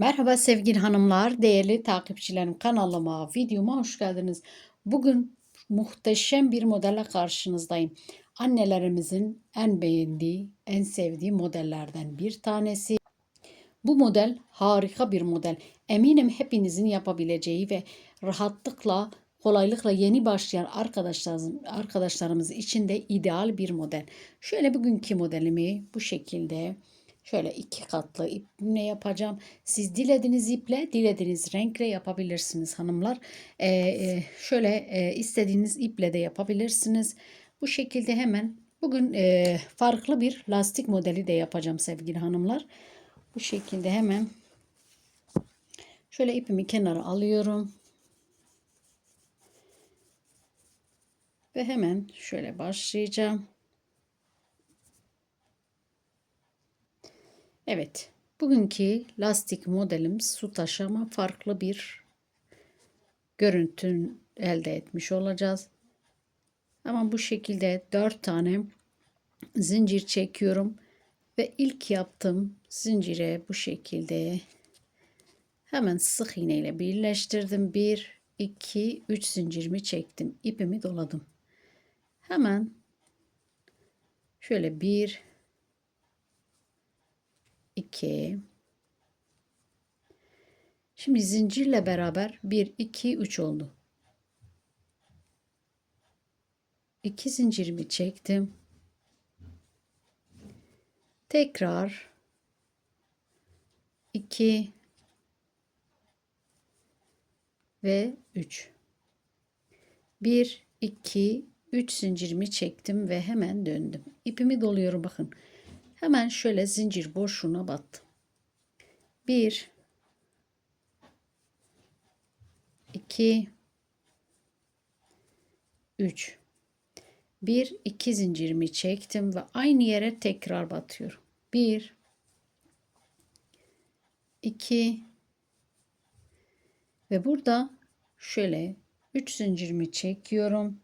Merhaba sevgili hanımlar, değerli takipçilerim kanalıma, videoma hoş geldiniz. Bugün muhteşem bir modelle karşınızdayım. Annelerimizin en beğendiği, en sevdiği modellerden bir tanesi. Bu model harika bir model. Eminim hepinizin yapabileceği ve rahatlıkla, kolaylıkla yeni başlayan arkadaşlarımız, arkadaşlarımız için de ideal bir model. Şöyle bugünkü modelimi bu şekilde Şöyle iki katlı iple yapacağım. Siz dilediğiniz iple, dilediğiniz renkle yapabilirsiniz hanımlar. Ee, e, şöyle e, istediğiniz iple de yapabilirsiniz. Bu şekilde hemen bugün e, farklı bir lastik modeli de yapacağım sevgili hanımlar. Bu şekilde hemen şöyle ipimi kenara alıyorum. Ve hemen şöyle başlayacağım. Evet. Bugünkü lastik modelim su taşıma farklı bir görüntü elde etmiş olacağız. Ama bu şekilde 4 tane zincir çekiyorum ve ilk yaptığım zincire bu şekilde hemen sık iğne ile birleştirdim. 1 2 3 zincirimi çektim. ipimi doladım. Hemen şöyle 1 2 Şimdi zincirle beraber 1 2 3 oldu. 2 zincirimi çektim. Tekrar 2 ve 3 1 2 3 zincirimi çektim ve hemen döndüm. İpimi doluyorum bakın. Hemen şöyle zincir boşluğuna battım. 1 2 3 1 2 zincirimi çektim ve aynı yere tekrar batıyorum. 1 2 ve burada şöyle 3 zincirimi çekiyorum.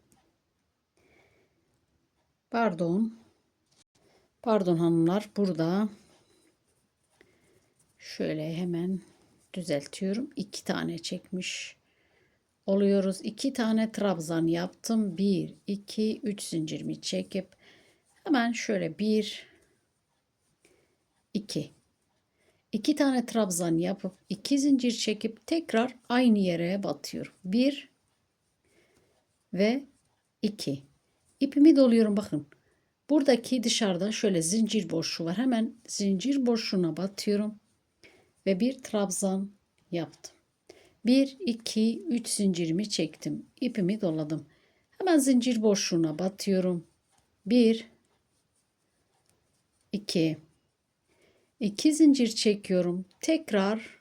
Pardon Pardon hanımlar burada şöyle hemen düzeltiyorum. iki tane çekmiş oluyoruz. iki tane trabzan yaptım. Bir, iki, üç zincirimi çekip hemen şöyle bir, iki. iki tane trabzan yapıp iki zincir çekip tekrar aynı yere batıyorum. Bir ve iki. İpimi doluyorum bakın. Buradaki dışarıda şöyle zincir boşluğu var. Hemen zincir boşluğuna batıyorum. Ve bir trabzan yaptım. 1, 2, 3 zincirimi çektim. ipimi doladım. Hemen zincir boşluğuna batıyorum. 1, 2, 2 zincir çekiyorum. Tekrar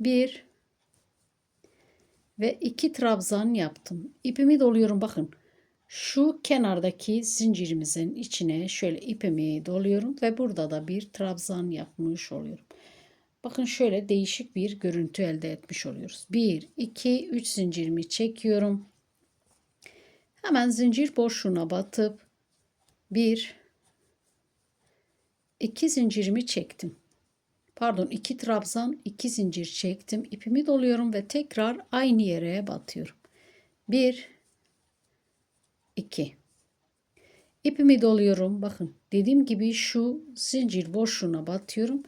1 ve 2 trabzan yaptım. İpimi doluyorum bakın. Şu kenardaki zincirimizin içine şöyle ipimi doluyorum ve burada da bir trabzan yapmış oluyorum. Bakın şöyle değişik bir görüntü elde etmiş oluyoruz. 1, 2, 3 zincirimi çekiyorum. Hemen zincir boşluğuna batıp 1, 2 zincirimi çektim. Pardon 2 trabzan 2 zincir çektim. İpimi doluyorum ve tekrar aynı yere batıyorum. 1, 2 ipimi doluyorum bakın. Dediğim gibi şu zincir boşluğuna batıyorum.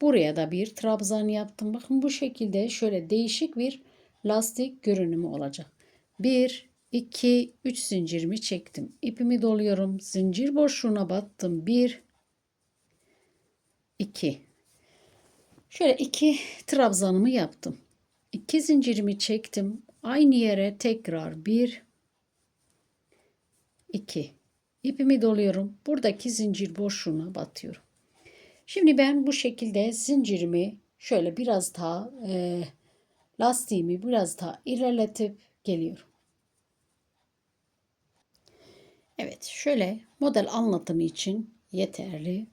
Buraya da bir trabzan yaptım. Bakın bu şekilde şöyle değişik bir lastik görünümü olacak. 1 2 3 zincirimi çektim. İpimi doluyorum zincir boşluğuna battım. 1 2 şöyle iki trabzanımı yaptım. 2 zincirimi çektim. Aynı yere tekrar 1 2 ipimi doluyorum. Buradaki zincir boşluğuna batıyorum. Şimdi ben bu şekilde zincirimi şöyle biraz daha e, lastiğimi biraz daha ilerletip geliyorum. Evet şöyle model anlatımı için yeterli.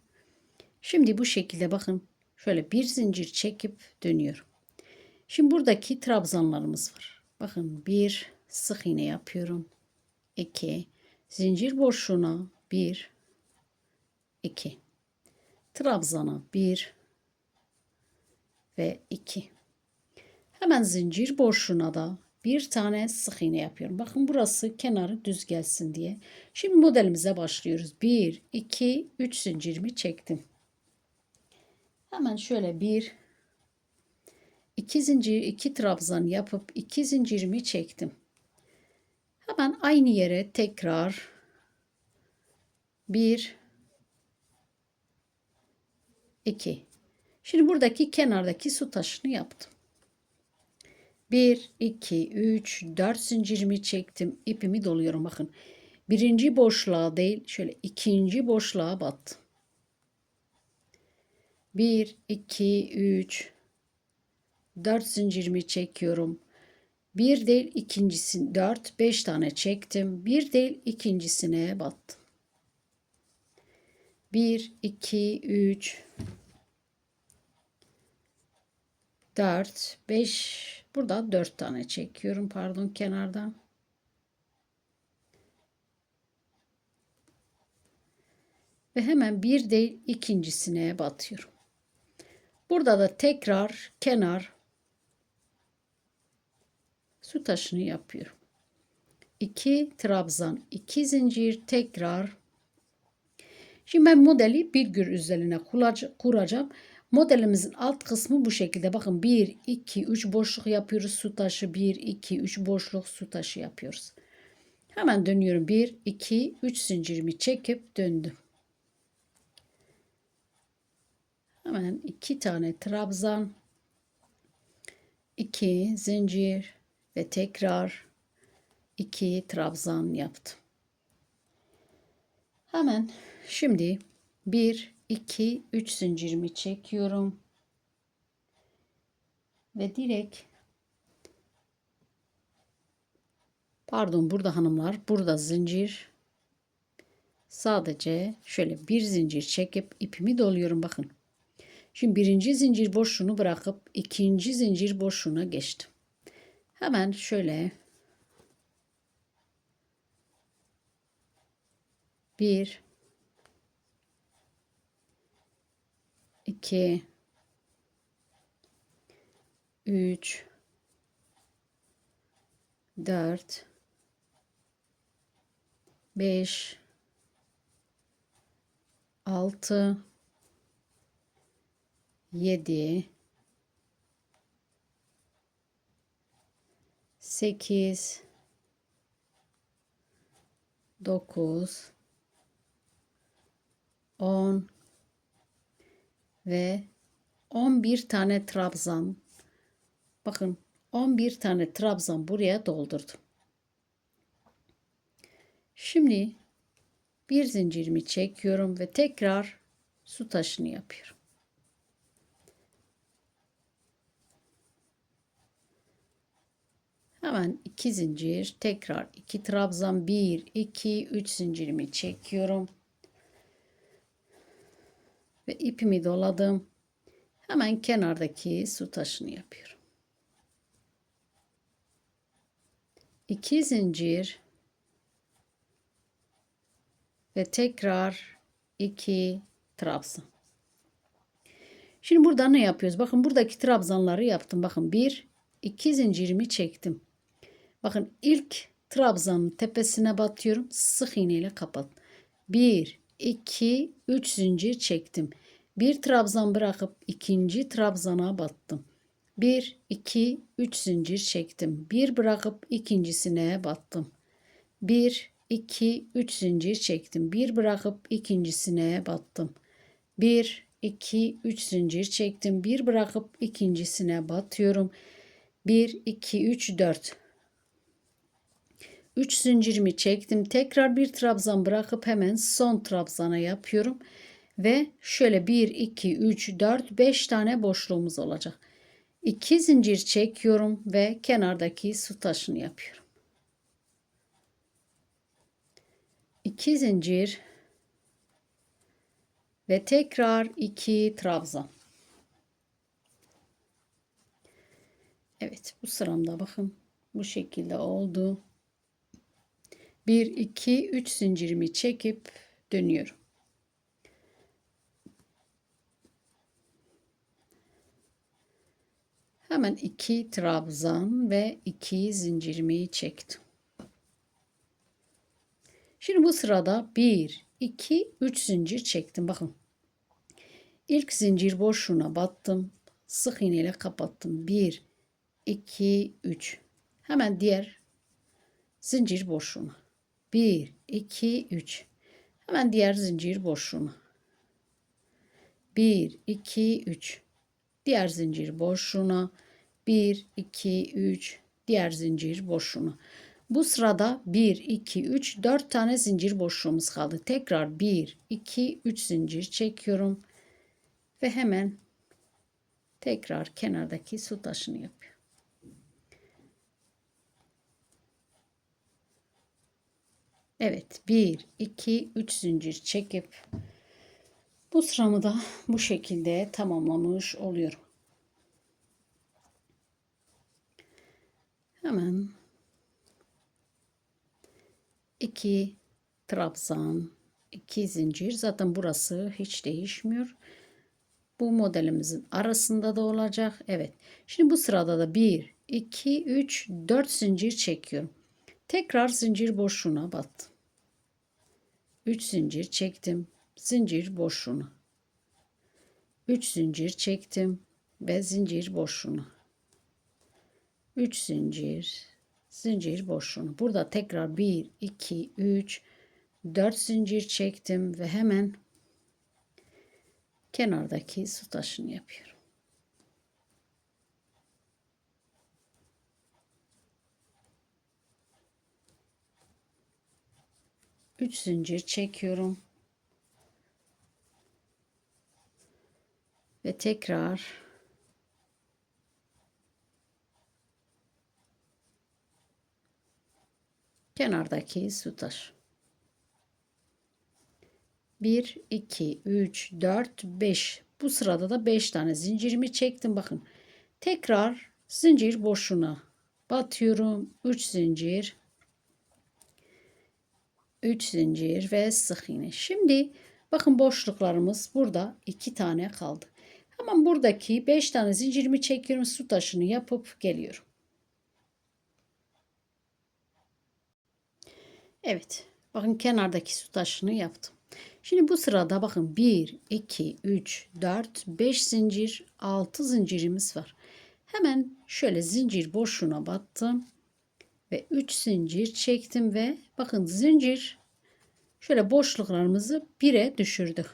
Şimdi bu şekilde bakın şöyle bir zincir çekip dönüyorum. Şimdi buradaki trabzanlarımız var. Bakın bir sık iğne yapıyorum. 2 zincir boşluğuna 1 2 trabzana 1 ve 2. Hemen zincir boşluğuna da bir tane sık iğne yapıyorum. Bakın burası kenarı düz gelsin diye. Şimdi modelimize başlıyoruz. 1, 2, 3 zincirimi çektim. Hemen şöyle bir, iki zincir, iki trabzan yapıp iki zincirimi çektim. Hemen aynı yere tekrar bir, iki. Şimdi buradaki kenardaki su taşını yaptım. 1, 2, 3, 4 zincirimi çektim. ipimi doluyorum bakın. Birinci boşluğa değil şöyle ikinci boşluğa battım. 1, 2, 3, 4 zincirimi çekiyorum. Bir değil ikincisi 4, 5 tane çektim. Bir değil ikincisine battım. 1, 2, 3, 4, 5, burada 4 tane çekiyorum pardon kenardan. Ve hemen bir değil ikincisine batıyorum. Burada da tekrar kenar su taşını yapıyorum. 2 trabzan, 2 zincir tekrar. Şimdi ben modeli bir gür üzerine kuracağım. Modelimizin alt kısmı bu şekilde. Bakın 1, 2, 3 boşluk yapıyoruz. Su taşı 1, 2, 3 boşluk su taşı yapıyoruz. Hemen dönüyorum. 1, 2, 3 zincirimi çekip döndüm. Hemen iki tane trabzan, iki zincir ve tekrar iki trabzan yaptım. Hemen şimdi bir 2 3 zincirimi çekiyorum. Ve direkt Pardon burada hanımlar burada zincir sadece şöyle bir zincir çekip ipimi doluyorum bakın. Şimdi birinci zincir boşluğunu bırakıp ikinci zincir boşluğuna geçtim. Hemen şöyle. Bir. 2 3 4 5 6 7 8 9 10 ve 11 tane trabzan. Bakın 11 tane trabzan buraya doldurdum. Şimdi bir zincirimi çekiyorum ve tekrar su taşını yapıyorum. Hemen iki zincir, tekrar iki trabzan, bir, iki, üç zincirimi çekiyorum ve ipimi doladım. Hemen kenardaki su taşını yapıyorum. İki zincir ve tekrar iki trabzan. Şimdi burada ne yapıyoruz? Bakın buradaki trabzanları yaptım. Bakın bir, iki zincirimi çektim. Bakın ilk trabzanın tepesine batıyorum. Sık iğneyle ile kapat. Bir, 2, 3 zincir çektim. Bir trabzan bırakıp ikinci trabzana battım. 1, 2, 3 zincir çektim. Bir bırakıp ikincisine battım. 1, 2, 3 zincir çektim. Bir bırakıp ikincisine battım. 1, 2, 3 zincir çektim. Bir bırakıp ikincisine batıyorum. 1, 2, 3, 4. 3 zincirimi çektim. Tekrar bir trabzan bırakıp hemen son trabzana yapıyorum. Ve şöyle 1, 2, 3, 4, 5 tane boşluğumuz olacak. 2 zincir çekiyorum ve kenardaki su taşını yapıyorum. 2 zincir ve tekrar 2 trabzan. Evet bu sıramda bakın bu şekilde oldu. 1 2 3 zincirimi çekip dönüyorum. Hemen iki trabzan ve iki zincirimi çektim. Şimdi bu sırada 1, 2, 3 zincir çektim. Bakın. İlk zincir boşluğuna battım. Sık iğne ile kapattım. 1, 2, 3. Hemen diğer zincir boşluğuna. 1, 2, 3. Hemen diğer zincir boşluğuna. 1, 2, 3. Diğer zincir boşluğuna. 1, 2, 3. Diğer zincir boşluğuna. Bu sırada 1, 2, 3, 4 tane zincir boşluğumuz kaldı. Tekrar 1, 2, 3 zincir çekiyorum. Ve hemen tekrar kenardaki su taşını yapıyorum. Evet 1, 2, 3 zincir çekip bu sıramı da bu şekilde tamamlamış oluyorum. Hemen 2 trabzan, 2 zincir. Zaten burası hiç değişmiyor. Bu modelimizin arasında da olacak. Evet. Şimdi bu sırada da 1, 2, 3, 4 zincir çekiyorum. Tekrar zincir boşluğuna battım. 3 zincir çektim. Zincir boşluğuna. 3 zincir çektim ve zincir boşluğuna. 3 zincir, zincir boşluğunu. Burada tekrar 1, 2, 3, 4 zincir çektim ve hemen kenardaki su taşını yapıyorum. Üç zincir çekiyorum. Ve tekrar kenardaki su taşı. 1, 2, 3, 4, 5. Bu sırada da 5 tane zincirimi çektim. Bakın tekrar zincir boşluğuna batıyorum. 3 zincir. 3 zincir ve sık iğne. Şimdi bakın boşluklarımız burada 2 tane kaldı. Hemen buradaki 5 tane zincirimi çekiyorum. Su taşını yapıp geliyorum. Evet. Bakın kenardaki su taşını yaptım. Şimdi bu sırada bakın 1, 2, 3, 4, 5 zincir, 6 zincirimiz var. Hemen şöyle zincir boşluğuna battım. Ve 3 zincir çektim ve bakın zincir şöyle boşluklarımızı 1'e düşürdük.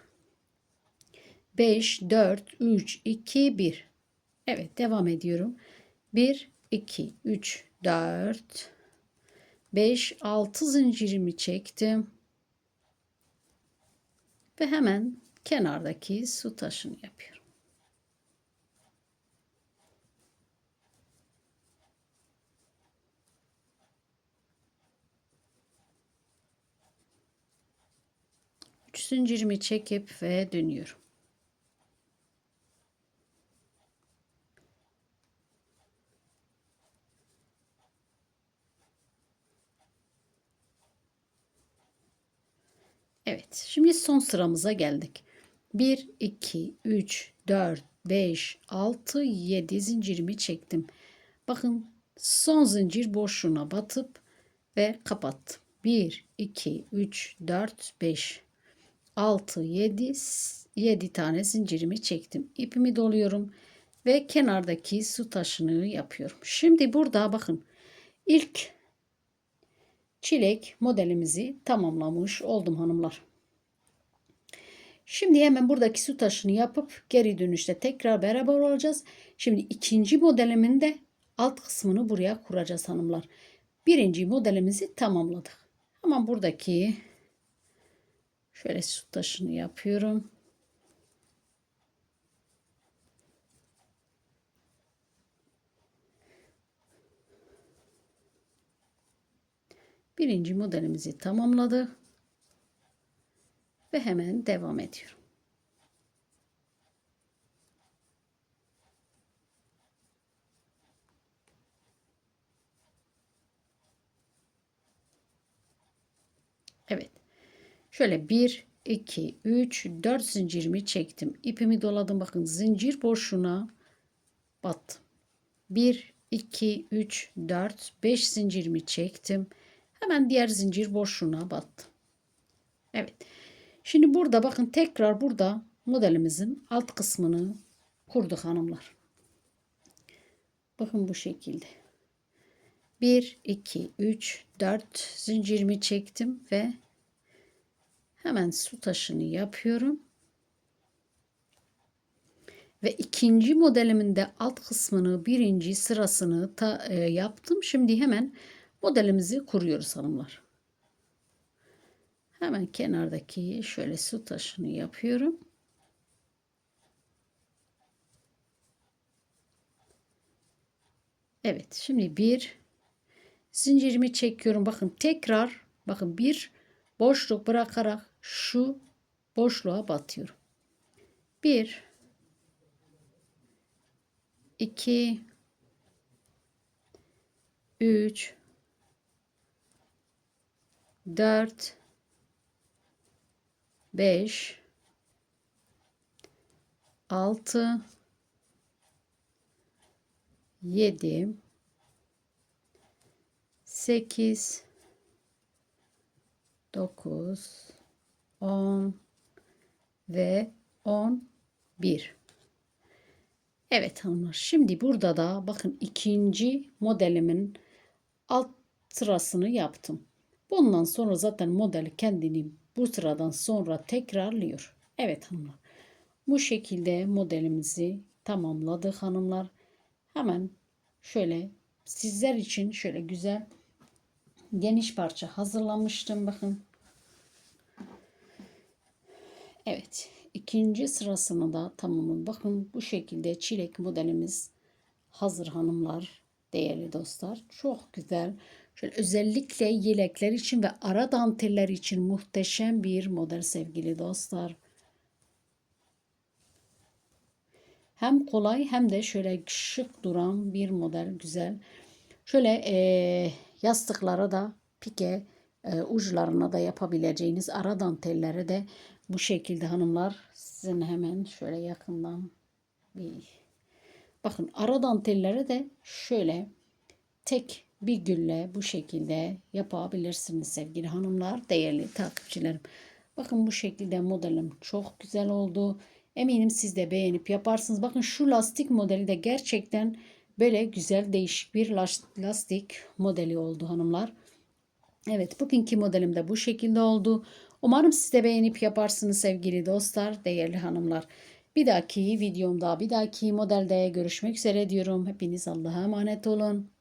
5, 4, 3, 2, 1. Evet devam ediyorum. 1, 2, 3, 4, 5 6 zincirimi çektim. Ve hemen kenardaki su taşını yapıyorum. Üç zincirimi çekip ve dönüyorum. Evet, şimdi son sıramıza geldik. 1, 2, 3, 4, 5, 6, 7 zincirimi çektim. Bakın son zincir boşluğuna batıp ve kapattım. 1, 2, 3, 4, 5, 6, 7, 7 tane zincirimi çektim. İpimi doluyorum ve kenardaki su taşını yapıyorum. Şimdi burada bakın ilk çilek modelimizi tamamlamış oldum hanımlar. Şimdi hemen buradaki su taşını yapıp geri dönüşte tekrar beraber olacağız. Şimdi ikinci modelimin de alt kısmını buraya kuracağız hanımlar. Birinci modelimizi tamamladık. Hemen buradaki şöyle su taşını yapıyorum. Birinci modelimizi tamamladı. Ve hemen devam ediyorum. Evet. Şöyle 1, 2, 3, 4 zincirimi çektim. İpimi doladım. Bakın zincir boşluğuna battım. 1, 2, 3, 4, 5 zincirimi çektim. Hemen diğer zincir boşluğuna battım. Evet. Şimdi burada bakın tekrar burada modelimizin alt kısmını kurduk hanımlar. Bakın bu şekilde. 1, 2, 3, 4 zincirimi çektim ve hemen su taşını yapıyorum. Ve ikinci modelimin de alt kısmını birinci sırasını ta, e, yaptım. Şimdi hemen modelimizi kuruyoruz hanımlar. Hemen kenardaki şöyle su taşını yapıyorum. Evet şimdi bir zincirimi çekiyorum. Bakın tekrar bakın bir boşluk bırakarak şu boşluğa batıyorum. Bir 2 3 4 5 6 7 8 9 10 ve 11 Evet hanımlar şimdi burada da bakın ikinci modelimin alt sırasını yaptım. Bundan sonra zaten model kendini bu sıradan sonra tekrarlıyor. Evet hanımlar bu şekilde modelimizi tamamladık hanımlar. Hemen şöyle sizler için şöyle güzel geniş parça hazırlamıştım bakın. Evet ikinci sırasını da tamamım. Bakın bu şekilde çilek modelimiz hazır hanımlar, değerli dostlar. Çok güzel. Şöyle özellikle yelekler için ve ara danteller için muhteşem bir model sevgili dostlar. Hem kolay hem de şöyle şık duran bir model güzel. Şöyle e, yastıklara da pike e, uçlarına da yapabileceğiniz ara dantelleri de bu şekilde hanımlar sizin hemen şöyle yakından bir bakın ara dantelleri de şöyle tek bir gülle bu şekilde yapabilirsiniz sevgili hanımlar değerli takipçilerim. Bakın bu şekilde modelim çok güzel oldu. Eminim siz de beğenip yaparsınız. Bakın şu lastik modeli de gerçekten böyle güzel değişik bir lastik modeli oldu hanımlar. Evet bugünkü modelim de bu şekilde oldu. Umarım siz de beğenip yaparsınız sevgili dostlar, değerli hanımlar. Bir dahaki videomda, bir dahaki modelde görüşmek üzere diyorum. Hepiniz Allah'a emanet olun.